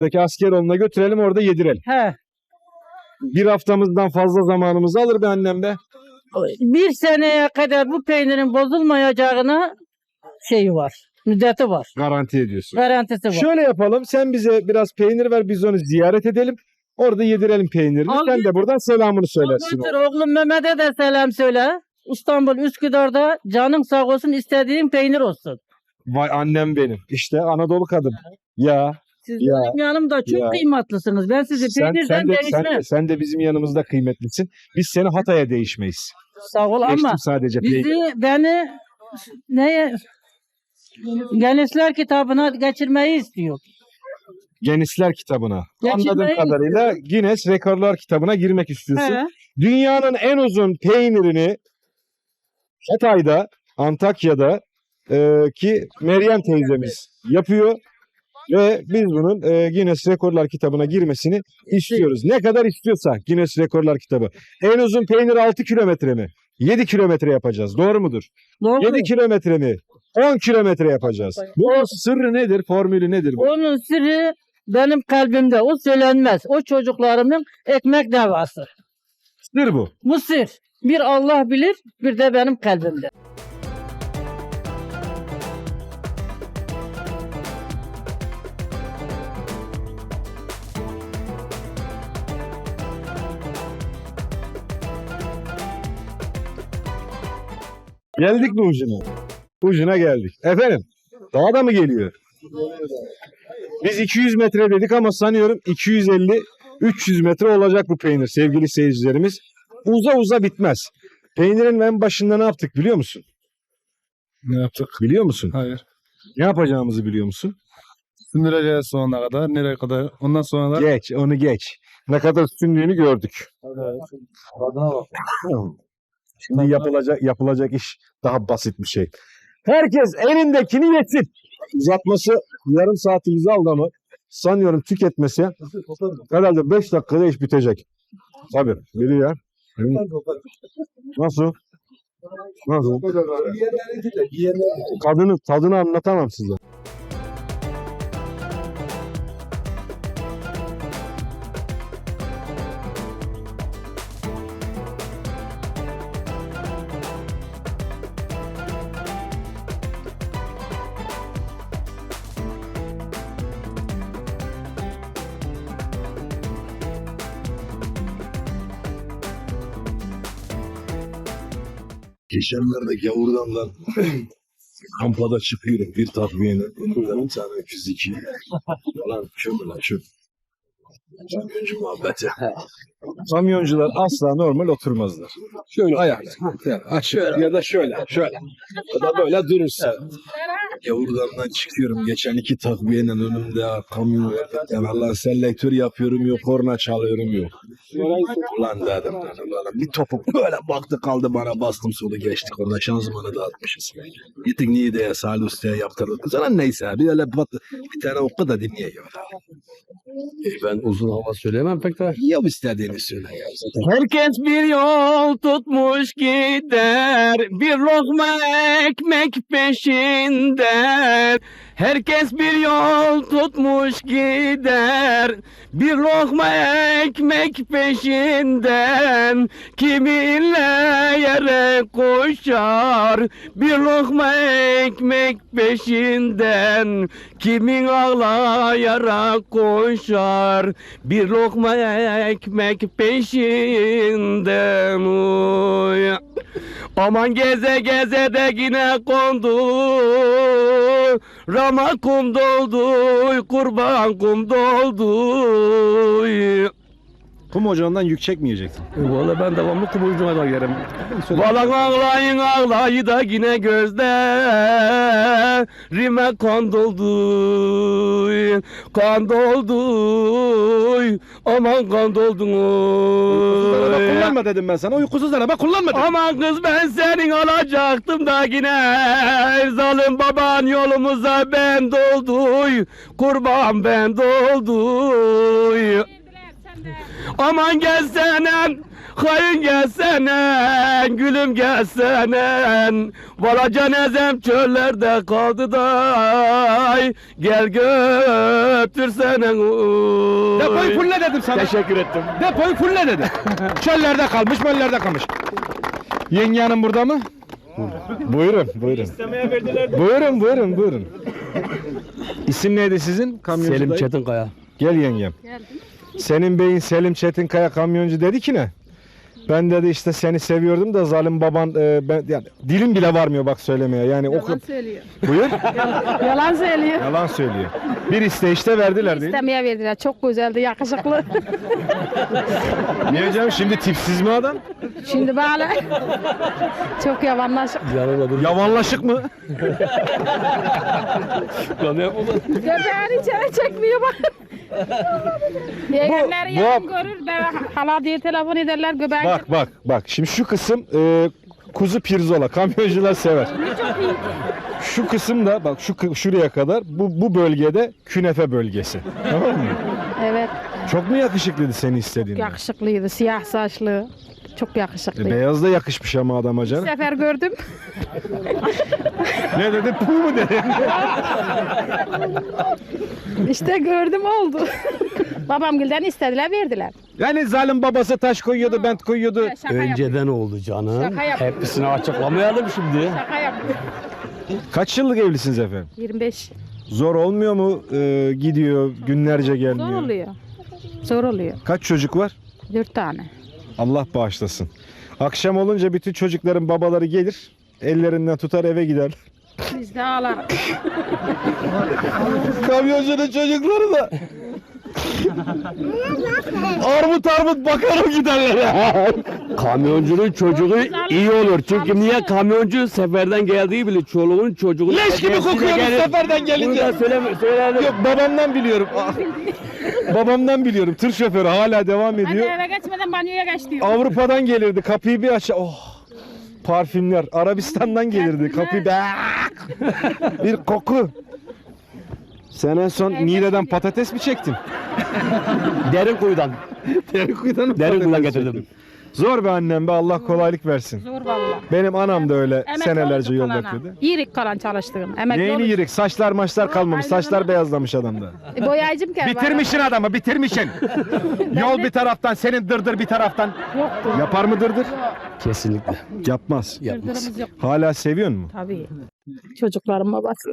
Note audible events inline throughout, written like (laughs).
Peki Askeroğlu'na götürelim orada yedirelim. He. Bir haftamızdan fazla zamanımızı alır be annem be. Bir seneye kadar bu peynirin bozulmayacağına şeyi var. Müddeti var. Garanti ediyorsun. Garantisi var. Şöyle yapalım. Sen bize biraz peynir ver. Biz onu ziyaret edelim. Orada yedirelim peynirini. Al Sen git. de buradan selamını söylersin. Götür ona. oğlum Mehmet'e de selam söyle. İstanbul Üsküdar'da canın sağ olsun istediğin peynir olsun. Vay annem benim. İşte Anadolu kadın. Ya Siz Ya, benim yanımda çok ya. kıymatlısınız. Ben sizi sen, peynirden sen, de, sen, değişmem. de, sen de bizim yanımızda kıymetlisin. Biz seni Hatay'a değişmeyiz. Sağ ol Geçtim ama sadece peynir. bizi beni neye Gençler kitabına geçirmeyi istiyor. Guinness'ler kitabına. Anladığım Geçirmeyi kadarıyla Guinness Rekorlar kitabına girmek istiyorsun. He. Dünyanın en uzun peynirini Hatay'da, Antakya'da e, ki Meryem teyzemiz yapıyor ve biz bunun e, Guinness Rekorlar kitabına girmesini istiyoruz. Ne kadar istiyorsa Guinness Rekorlar kitabı. En uzun peynir 6 kilometre mi? 7 kilometre yapacağız. Doğru mudur? Doğru. 7 kilometre mi? 10 kilometre yapacağız. Bu sırrı nedir? Formülü nedir bu? Onun sırrı benim kalbimde. O söylenmez. O çocuklarımın ekmek davası. Sır bu. Bu sır. Bir Allah bilir, bir de benim kalbimde. Geldik mi ucuna? Ucuna geldik. Efendim, daha da mı geliyor? Biz 200 metre dedik ama sanıyorum 250 300 metre olacak bu peynir sevgili seyircilerimiz. Uza uza bitmez. Peynirin en başında ne yaptık biliyor musun? Ne yaptık? Biliyor musun? Hayır. Ne yapacağımızı biliyor musun? Sındıracağız sonuna kadar. Nereye kadar? Ondan sonra da Geç, onu geç. Ne kadar sündüğünü gördük. Tadına bak. (laughs) Şimdi yapılacak yapılacak iş daha basit bir şey. Herkes elindekini yesin. Uzatması yarım saatimizi aldı ama sanıyorum tüketmesi herhalde 5 dakikada iş bitecek. Tabii biri ya. Nasıl? Nasıl? Tadını, tadını anlatamam size. Geçenlerde gavurdandan kampada çıkıyorum bir takviyeyle. Buradan bir tane 202. Falan şu lan şu. Kamyoncu muhabbeti. Kamyoncular asla normal oturmazlar. Şöyle ayakta. Aç ya da şöyle, şöyle. Ya da böyle durursun. Gavurdandan çıkıyorum. Geçen iki takviyeyle önümde kamyon var. Kenarlar selektör yapıyorum yok. Korna çalıyorum yok. Ulan bir topuk böyle baktı kaldı bana bastım solu geçtik orada şanzımanı dağıtmışız. Gittik Niğde'ye Salih Usta'ya yaptırdık. Sonra neyse bir öyle bat, bir tane oku da dinleyiyor. E ben uzun hava söyleyemem pek de. Ya istediğini söyle ya. Herkes bir yol tutmuş gider, bir lokma ekmek peşinden. Herkes bir yol tutmuş gider, bir lokma ekmek peşinden. Kiminle yere koşar, bir lokma ekmek peşinden. Kimin ağlayarak koşar, bir lokma ekmek peşinden. Oy. Aman geze geze de yine kondu Rama kum doldu Kurban kum doldu Kum ocağından yük çekmeyeceksin. Valla ben devamlı kum da yerim Valla ağlayın ağlayı da yine gözde Rime kan doldu Kan doldu Aman kan doldu kullanma dedim ben sana. Uykusuz araba kullanma dedim. Aman kız ben senin alacaktım da yine Zalim baban yolumuza ben doldu Kurban ben doldu Aman gelsene Hayın gelsene, gülüm gelsene. Valla cenazem çöllerde kaldı da. Gel götürsene. oy. Depoyu fulle dedim sana. Teşekkür ettim. Depoyu fulle dedim. (laughs) Çöllerde kalmış, möllerde kalmış. Yenge hanım burada mı? Buyurun, buyurun. Buyurun, buyurun, buyurun. İsim neydi sizin? Kamyoncu Selim dayı. Çetinkaya. Gel yengem. Senin beyin Selim Çetinkaya kamyoncu dedi ki ne? Ben dedi işte seni seviyordum da zalim baban e, ben yani dilim bile varmıyor bak söylemeye. Yani oku. söylüyor. Buyur. (laughs) Yalan söylüyor. Yalan söylüyor. Bir isteyişte verdiler değil mi? İstemeye verdiler. Çok güzeldi, yakışıklı. Niye canım şimdi tipsiz mi adam? Şimdi böyle çok yavanlaşık. Yavanlaşık mı? Göbeğini içeri çekmiyor bak. (laughs) Yeğenleri bu- yakın görür. Ben hala diye telefon ederler göbeğini Bak bak bak. Şimdi şu kısım e, kuzu pirzola. Kamyoncular sever. Şu kısımda bak şu kı- şuraya kadar bu bu bölgede künefe bölgesi. Tamam mı? Evet. Çok mu yakışıklıydı seni istediğinde? Yakışıklıydı. Siyah saçlı. Çok E, yakışıklıydı. beyaz da yakışmış ama adama Bir canım. sefer gördüm. ne dedi? Puh mu dedi? İşte gördüm oldu. Babam gilden istediler verdiler. Yani zalim babası taş koyuyordu, bent koyuyordu. Şaka yaptım. Önceden oldu canım. Şaka yaptım. Hepsini açıklamayalım şimdi. Şaka yaptım. Kaç yıllık evlisiniz efendim? 25. Zor olmuyor mu? Ee, gidiyor, günlerce gelmiyor. Zor oluyor. Zor oluyor. Kaç çocuk var? Dört tane. Allah bağışlasın. Akşam olunca bütün çocukların babaları gelir, ellerinden tutar eve gider. Biz de ağlarız. (laughs) Kamyoncunun çocukları da armut armut bakarım giderler. (laughs) Kamyoncunun çocuğu iyi olur. Çünkü niye kamyoncu seferden geldiği bile çoluğun çocuğun Leş gibi kokuyoruz seferden Bunu gelince. da söyle, söyleyelim. Yok babamdan biliyorum. (laughs) Babamdan biliyorum. Tır şoförü hala devam Hadi ediyor. eve geçmeden banyoya geç diyor. Avrupa'dan gelirdi. Kapıyı bir aç. Oh. Parfümler. Arabistan'dan gelirdi. Kapıyı bir (laughs) bir koku. Sen en son Niğde'den patates mi çektin? Derin kuyudan. Derin kuyudan mı Derin kuyudan getirdim. Zor be annem be Allah kolaylık versin. Zor valla. Benim anam da öyle Emekli senelerce yol kalana. yapıyordu. Yirik kalan çalıştığım. Emekli Neyini yirik? Saçlar maçlar kalmamış. Saçlar beyazlamış adamda. E, Boyayıcım ki. Bitirmişsin adamı bitirmişsin. (laughs) Yol bir taraftan senin dırdır bir taraftan. Yoktu. Yapar mı dırdır? Kesinlikle. Yapmaz. Yok. Hala seviyor mu? Tabii. Çocuklarım babası.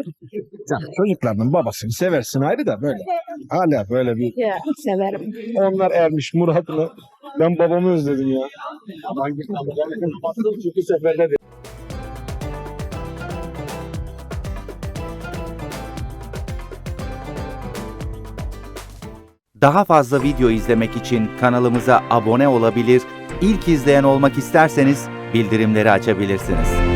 Çocuklarının babasını seversin ayrı da böyle. Hala böyle bir Ya severim. onlar ermiş muratına. Ben babamı özledim ya. Çünkü seferde Daha fazla video izlemek için kanalımıza abone olabilir, ilk izleyen olmak isterseniz bildirimleri açabilirsiniz.